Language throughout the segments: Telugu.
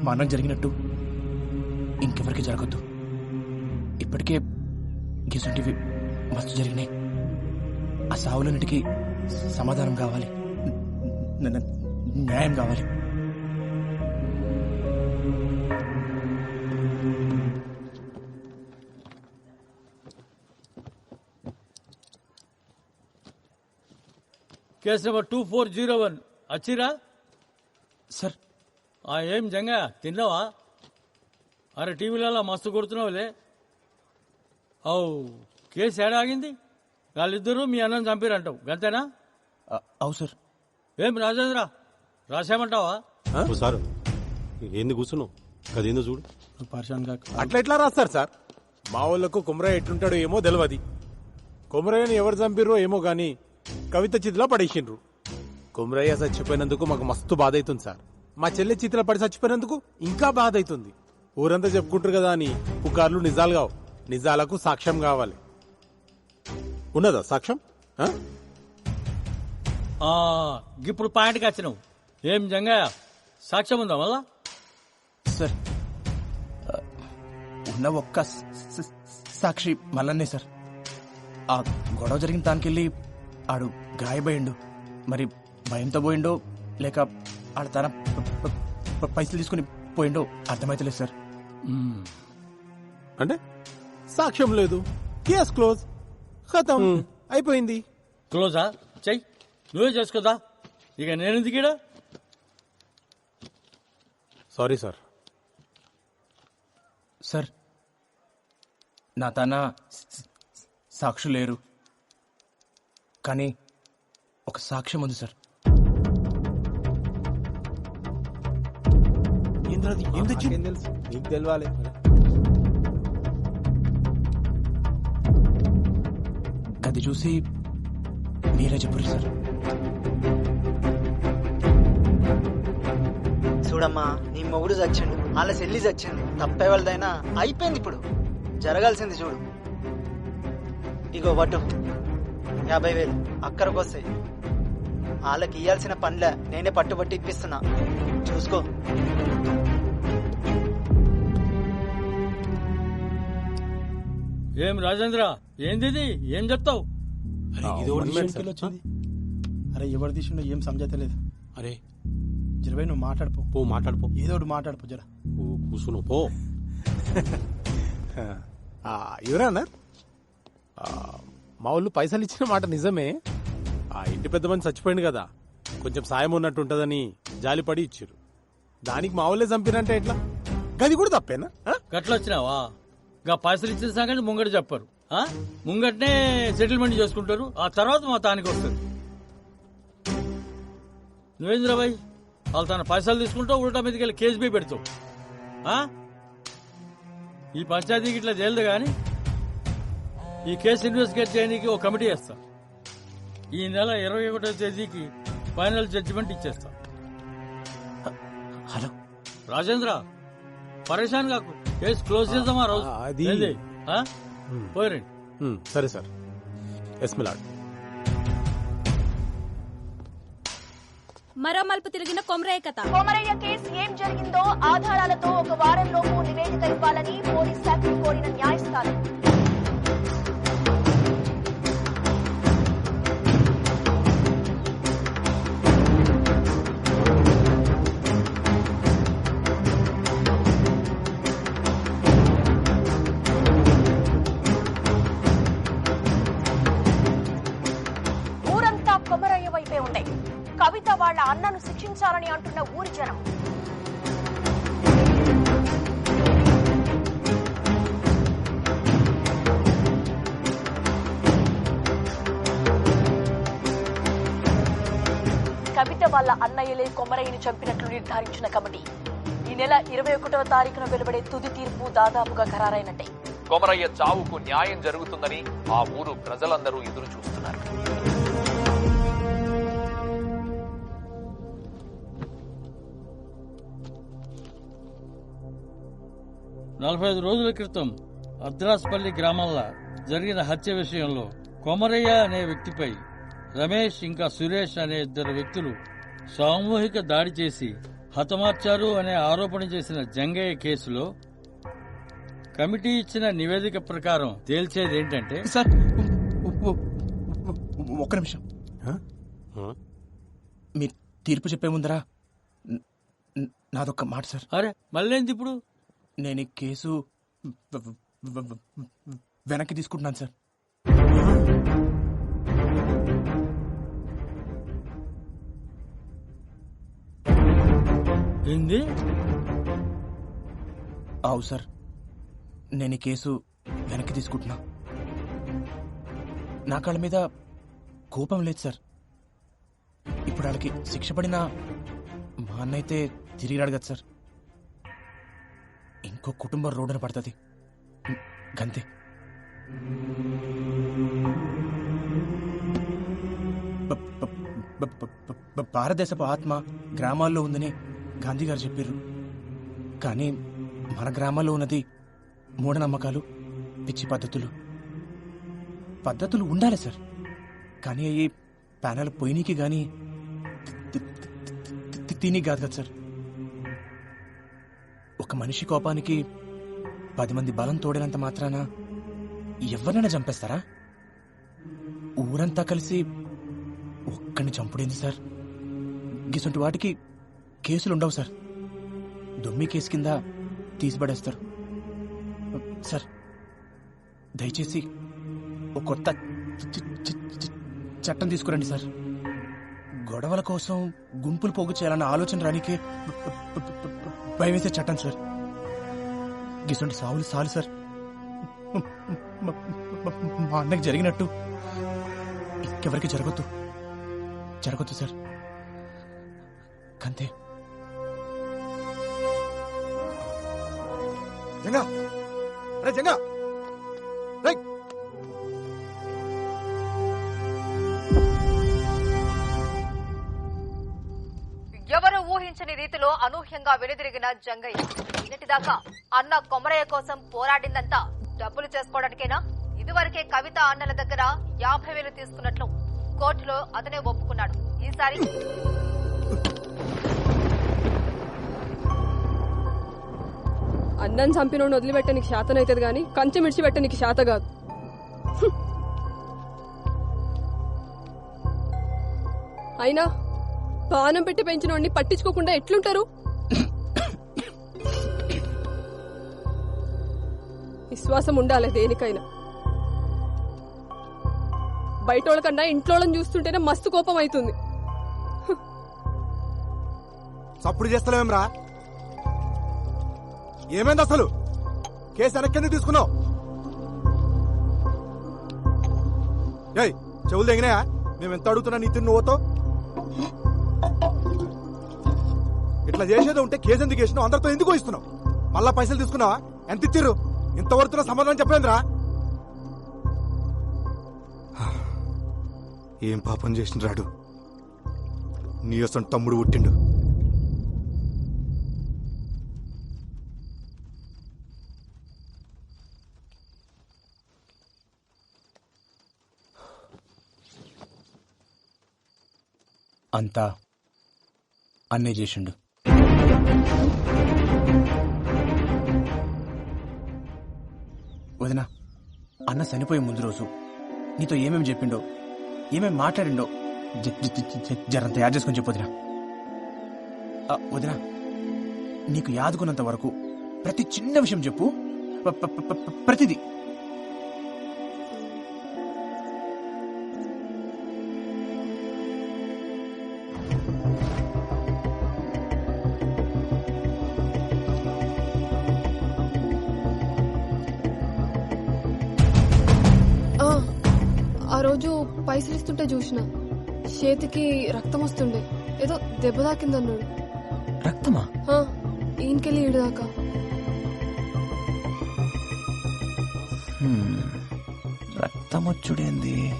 మా అన్నం జరిగినట్టు ఇంకెవరికి జరగద్దు. ఇప్పటికే గిసుంటివి మస్తు జరిగినాయి. ఆ సావులన్నిటికీ సమాధానం కావాలి. న్యాయం కావాలి. Case number two four zero one. వచ్చిరా సార్ ఆ ఏం జంగా? తిన్నావా? అరే టీవీలలో మస్తు కొడుతున్నావులే. అవు కేసు ఏడా ఆగింది వాళ్ళిద్దరూ మీ అన్నం చంపిరంటావు. గంతేనా? అవు సార్. ఏం రాజేంద్ర? రాసామంటావా సారు ఏంది కూర్చున్నావు? అదేందో చూడు. అట్లా ఎట్లా రాస్తారు సార్? మా వాళ్ళకు కుమరయ్య ఎట్లుంటాడో ఏమో తెలియదు కుమరయ్యని ఎవరు చంపిర్రో ఏమో గాని కవిత చితిలో పడేసిండ్రు. కుమరయ్య చచ్చిపోయినందుకు మాకు మస్తు బాధ అవుతుంది సార్. మా చెల్లె చితిలో పడి చచ్చిపోయినందుకు ఇంకా బాధ అవుతుంది ఊరంతా చెప్పుకుంటారు కదా అని పుకార్లు నిజాలు కావు. నిజాలకు సాక్ష్యం కావాలి. ఉన్నదా సాక్ష్యం? ఆ? ఆ, ఇప్పుడు పాయింట్కి వచ్చినావు. ఏం జంగా సాక్ష్యం ఉందా మళ్ళా? సార్ ఆ, ఉన్న ఒక్క స- స- సాక్షి మల్లన్నే సార్. ఆ గొడవ జరిగిన దానికెళ్ళి ఆడు గాయపోయిండు మరి భయంతో పోయిండో లేక ఆడ తన ప- ప- ప- పైసలు తీసుకుని పోయిండో అర్థమైతలేదు సార్. అంటే? సాక్ష్యం లేదు. Case close. ఖతం. అయిపోయింది. క్లోజా? చెయ్యి నువ్వే చేసుకోదా? ఇక నేను దిగిడా సారీ సార్. సార్ నా తన సాక్షులు లేరు కానీ ఒక సాక్ష్యం ఉంది సార్. ఏం తెచ్చింది తెలుసు? నీకు తెలవాలి. అది చూసి మీరే చెప్పరు సార్. చూడమ్మా నీ మొగుడు చచ్చిండు వాళ్ళ చెల్లి చచ్చింది. తప్పే వాళ్ళదైనా అయిపోయింది ఇప్పుడు. జరగాల్సింది చూడు. ఇగో పట్టు యాభై వేలు అక్కడికి వస్తాయి వాళ్ళకి ఇయ్యాల్సిన పనిలే నేనే పట్టుబట్టి ఇప్పిస్తున్నా. చూసుకో. ఏం రాజేంద్ర? ఏంది? ఏం చెప్తావు? ఇది ఎవరి విషయం వచ్చింది. అరే ఎవరు తీసిండో ఏం అరే. జరవై నువ్వు మాట్లాడిపో. పో మాట్లాడుపో. ఏదో ఒకటి మాట్లాడిపో జర. ఓ, కూర్చున్నావు పో. ఎవరన్నా మా వాళ్ళు పైసలు ఇచ్చిన మాట నిజమే. ఆ ఇంటి పెద్ద మంది చచ్చిపోయింది కదా. కొంచెం సాయం ఉన్నట్టు ఉంటదని జాలిపడి ఇచ్చారు దానికి మా వాళ్ళే చంపినంటే ఎట్లా? గది కూడా తప్పేనా? ఆ? గట్లొచ్చినావా గా పైసలు ఇచ్చిన సంగతి ముంగట చెప్పరు? ముంగటనే సెటిల్మెంట్ చేసుకుంటారు. ఆ తర్వాత మా తానికి వస్తారు నువ్వేంద్రబాయ్ వాళ్ళు తన పైసలు తీసుకుంటావు ఉల్టా మీదకి వెళ్ళి కేసు బీ పెడతావు? ఈ పంచాయతీకి ఇట్లా తేలదు కానీ ఈ కేసు ఇన్వెస్టిగేట్ చేయడానికి ఒక కమిటీ వేస్తా. ఈ నెల ఇరవై ఒకటో తేదీకి ఫైనల్ జడ్జిమెంట్ ఇచ్చేస్తా. హలో. రాజేంద్ర! పరేషాన్ కాకు. కేసు క్లోజ్ చేద్దామా రోజు? అది-? పోయిరండి. సరే సార్. Yes my lord. మరో మలుపు తిరిగిన కొమరయ్య కథ. కొమరయ్య కేసు ఏం జరిగిందో ఆధారాలతో ఒక వారంలోపు నివేదిక ఇవ్వాలని పోలీస్ శాఖను కోరిన న్యాయస్థానం. వాళ్ళ అన్నయ్యలే కొమరయ్యని చంపినట్లు నిర్ధారించిన కమిటీ. ఈ నెల ఇరవై ఒకటవ తారీఖున వెలువడే తుది తీర్పు దాదాపుగా ఖరారైనట్టే. కొమరయ్య చావుకు న్యాయం జరుగుతుందని ఆ ఊరు ప్రజలందరూ ఎదురు చూస్తున్నారు. నలభై ఐదు రోజుల క్రితం అద్రాస్పల్లి గ్రామంలో జరిగిన హత్య విషయంలో కొమరయ్య అనే వ్యక్తిపై రమేష్ ఇంకా సురేష్ అనే ఇద్దరు వ్యక్తులు సామూహిక దాడి చేసి హతమార్చారు అనే ఆరోపణ చేసిన జంగయ్య కేసులో కమిటీ ఇచ్చిన నివేదిక ప్రకారం తేల్చేది ఏంటంటే సార్ ఒక్క నిమిషం? మీరు తీర్పు చెప్పే ముందరా? నాదొక్క మాట సార్. అరే మళ్ళేంది ఇప్పుడు? నేను ఈ కేసు వెనక్కి తీసుకుంటున్నాను సార్. ఏంది? అవు సార్ నేను ఈ కేసు వెనక్కి తీసుకుంటున్నా. నా కాళ్ళ మీద కోపం లేదు సార్. ఇప్పుడు వాళ్ళకి శిక్ష పడినా మా అన్న అయితే తిరిగి రాడు కదా సార్. ఇంకో కుటుంబం రోడ్డున పడుతుంది. గంతే. భారతదేశపు ఆత్మ గ్రామాల్లో ఉందని గాంధీ గారు చెప్పారు కానీ మన గ్రామాల్లో ఉన్నది మూఢనమ్మకాలు పిచ్చి పద్ధతులు. పద్ధతులు ఉండాలి సార్. కానీ అవి ప్యానల్ పోయినీకి కానీ తిని కాదు కదా సార్. ఒక మనిషి కోపానికి పది మంది బలం తోడినంత మాత్రాన ఎవరినైనా చంపేస్తారా? ఊరంతా కలిసి ఒక్కడిని చంపుడేంది సార్? గిసంటి వాటికి కేసులు ఉండవు సార్. దొమ్మి కేసు కింద తీసిపడేస్తారు. సార్ దయచేసి ఒక కొత్త చట్టం తీసుకురండి సార్. గొడవల కోసం గుంపులు పోగు చేయాలన్న ఆలోచన రానికే భయం చట్టం సార్. గిసంటి సావులు సాలు సార్. మా అన్నకి జరిగినట్టు ఇంకెవరికి జరగొద్దు. జరగొద్దు సార్. కంతే. జంగా అరే జంగా ఎవరు ఊహించని రీతిలో అనూహ్యంగా వెనుదిరిగిన జంగయ్య. ఇన్నటిదాకా అన్న కొమరయ్య కోసం పోరాడిందంతా డబ్బులు చేసుకోవడానికేనా? ఇదివరకే కవిత అన్నల దగ్గర యాభై వేలు తీసుకున్నట్లు కోర్టులో అతనే ఒప్పుకున్నాడు. ఈసారి అన్నం చంపినోడు వదిలిపెట్టే నీకు శాతం అవుతుంది కానీ కంచె మిడిచిపెట్ట నీకు శాత కాదు. అయినా పానం పెట్టి పెంచినోడిని పట్టించుకోకుండా ఎట్లుంటారు? విశ్వాసం ఉండాలి దేనికైనా. బయట వాళ్ళకన్నా ఇంట్లో చూస్తుంటేనే మస్తు కోపం అవుతుంది. సప్పుడు చేస్తలేమరా ఏమైంది అసలు? కేసు వెనక్కి తీసుకున్నావు? ఏయ్ చెవులు తెగినాయా? మేము ఎంత అడుగుతున్నా నీ తిన్ను ఓతో ఇట్లా చేసేది ఉంటే కేసు ఎందుకు వేసినావు? అందరితో ఎందుకు ఇస్తున్నావు మళ్ళా పైసలు తీసుకున్నావా? ఎంత ఇచ్చిర్రు? ఇంతవరకు సమాధానం చెప్పలేదురా. ఏం పాపం చేసిన రాడు నీ అసలు తమ్ముడు పుట్టిండు. అంతా అన్నే చేసిండు. వదినా అన్న చనిపోయే ముందు రోజు నీతో ఏమేమి చెప్పిండో ఏమేమి మాట్లాడిండో జరంత జ- తయారు చేసుకొని చెప్పొదినా వదినా. నీకు యాదుకున్నంత వరకు ప్రతి చిన్న విషయం చెప్పు. ప్రతిదీ. రోజు పైసలు ఇస్తుంటే చూసిన. చేతికి రక్తం వస్తుండే. ఏదో దెబ్బ తాకిందన్నాడు. రక్తమా? ఈయనకెళ్ళి ఈడు దాకా. హ్మ్. రక్తం వచ్చుడేంది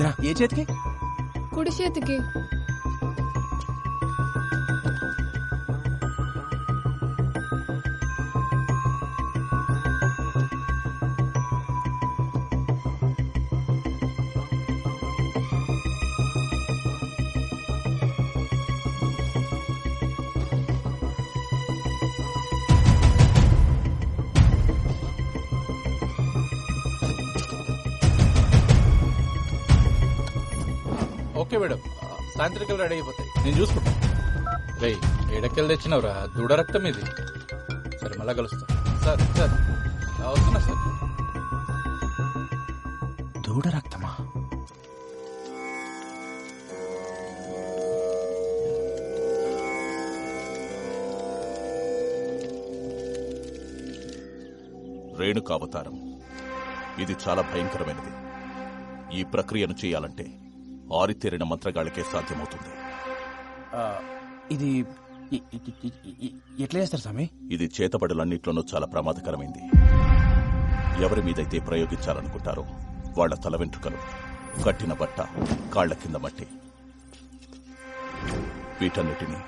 వదినా ఏ చేతికి? కుడి చేతికి. మేడం. సాయంత్రికలు రెడీ అయిపోతాయి. నేను చూసుకుంటా. రే ఏడకెళ్ళి తెచ్చినవరా? దూడ రక్తం ఇది. సరే మళ్ళా కలుస్తా. సార్ సార్ వస్తున్నా సార్. దూడ రక్తమా? రేణుకావతారం ఇది చాలా భయంకరమైనది. ఈ ప్రక్రియను చేయాలంటే ఆరితేరిన మంత్రగాళ్ళకే సాధ్యమవుతుంది. ఇది ఎట్లా చేస్తారు స్వామి? ఇది చేతబడులన్నిట్లోనూ చాలా ప్రమాదకరమైంది. ఎవరి మీదైతే ప్రయోగించాలనుకుంటారో వాళ్ళ తల వెంట్రుకలు కట్టిన బట్ట కాళ్ళ కింద మట్టి. వీటన్నిటినీ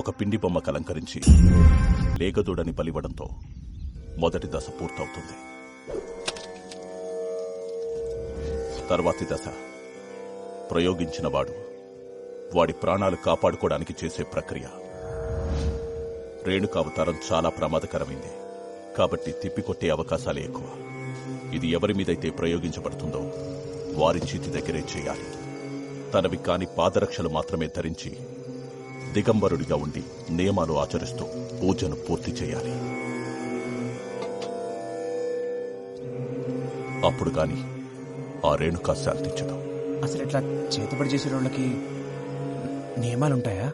ఒక పిండి బొమ్మకు అలంకరించి లేగదూడని బలివ్వడంతో మొదటి దశ పూర్తవుతుంది. తర్వాతి దశ ప్రయోగించినవాడు. వాడి ప్రాణాలు కాపాడుకోవడానికి చేసే ప్రక్రియ. రేణుకావతారం చాలా ప్రమాదకరమైంది. కాబట్టి తిప్పికొట్టే అవకాశాలే ఎక్కువ. ఇది ఎవరి మీదైతే ప్రయోగించబడుతుందో వారి చేతి దగ్గరే చేయాలి. తనవి కాని పాదరక్షలు మాత్రమే ధరించి దిగంబరుడిగా ఉండి నియమాలు ఆచరిస్తూ పూజను పూర్తి చేయాలి. అప్పుడు గాని ఆ రేణుకా శాంతించదు. అసలు ఇట్లా చేతబడి చేసే వాళ్ళకి నియమాలు ఉంటాయా